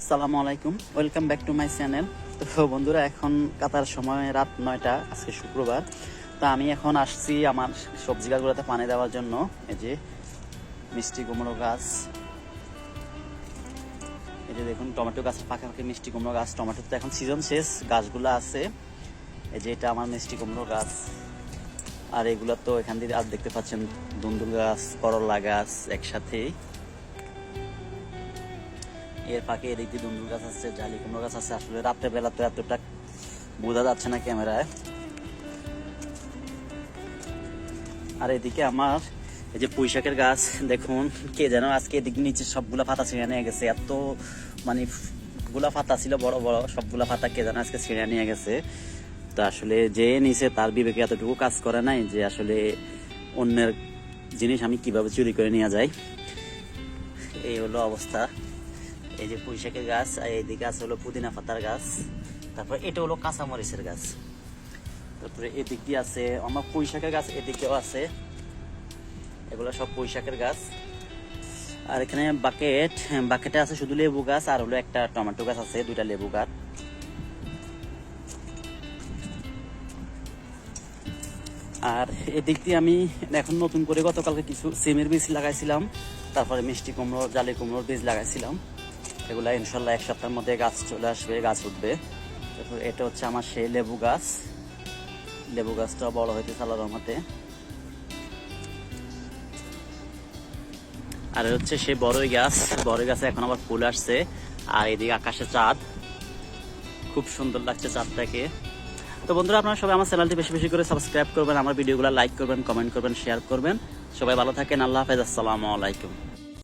আসসালামু আলাইকুম। Welcome back to my channel তো বন্ধুরা, এখন কাতার সময়, রাত নয়টা, আজকে শুক্রবার। তো আমি এখন আসছি আমার সবজি গাছগুলোতে পানি দেওয়ার জন্য। এই যে মিষ্টি কুমড়ো গাছ। এই যে দেখুন, টমেটো গাছ পাখাপাখি মিষ্টি কুমড়ো গাছ। টমেটোর তো এখন সিজন শেষ, গাছগুলো আছে। এই যে এটা আমার মিষ্টি কুমড়ো গাছ। আর এগুলো তো এখান দিয়ে আর দেখতে পাচ্ছেন দুন্দুল গাছ, করলা গাছ একসাথেই। এর ফাঁকে এদিক দিয়ে দুন্দুল গাছ আছে জালি কুমড়ো গাছ আছে আসলে রাত্রে বেলা তো এতটা বোঝা যাচ্ছে না ক্যামেরায়। আর এদিকে আমার এই যে পুঁইশাকের গাছ, দেখুন, কে যেন আজকে এদিক নিচে সবগুলা পাতা ছিঁড়ে নিয়ে গেছে। এত মানে গুলা পাতা ছিল, বড় বড়, সবগুলা পাতা কে যেন আজকে ছিঁড়ে নিয়ে গেছে। তো আসলে যে নিচে তার বিবেকে এতটুকু কাজ করে নাই যে আসলে অন্যের জিনিস আমি কীভাবে চুরি করে নিয়ে যাই। এই হলো অবস্থা। এই যে পুঁইশাকের গাছ, আর এইদিকে আছে হলো পুদিনা পাতার গাছ। তারপর এটা হলো কাঁচামরিচের গাছ। তারপরে এদিক দিয়ে আছে, আমার পুঁইশাকের গাছ এদিকেও আছে। এগুলো সব পুঁইশাকের গাছ। আর এখানে বাকেট বাকেটে আছে শুধু লেবু গাছ, আর হলো একটা টমেটো গাছ আছে, দুইটা লেবু গাছ। আর এদিক দিয়ে আমি এখন নতুন করে গতকালকে কিছু সিমের বীজ লাগাইছিলাম। তারপরে মিষ্টি কুমড়ো জালি কুমড়োর বীজ লাগাইছিলাম। এগুলা ইনশাল্লাহ এক সপ্তাহের মধ্যে গাছ চলে আসবে, গাছ উঠবে। তারপর এটা হচ্ছে আমার সেই লেবু গাছ। লেবু গাছটা বড় হইতে আল্লাহর রহমতে। আর হচ্ছে সেই বড়ই গাছ, বড়ই গাছে এখন আবার ফুল আসছে, আর এদিকে আকাশে চাঁদ। খুব সুন্দর লাগছে চাঁদটাকে। তো বন্ধুরা, আপনারা সবাই আমার চ্যানেলটি বেশি বেশি করে সাবস্ক্রাইব করবেন, আমার ভিডিওগুলো লাইক করবেন, কমেন্ট করবেন, শেয়ার করবেন। সবাই ভালো থাকেন, আল্লাহ হাফেজ, আসসালামু আলাইকুম।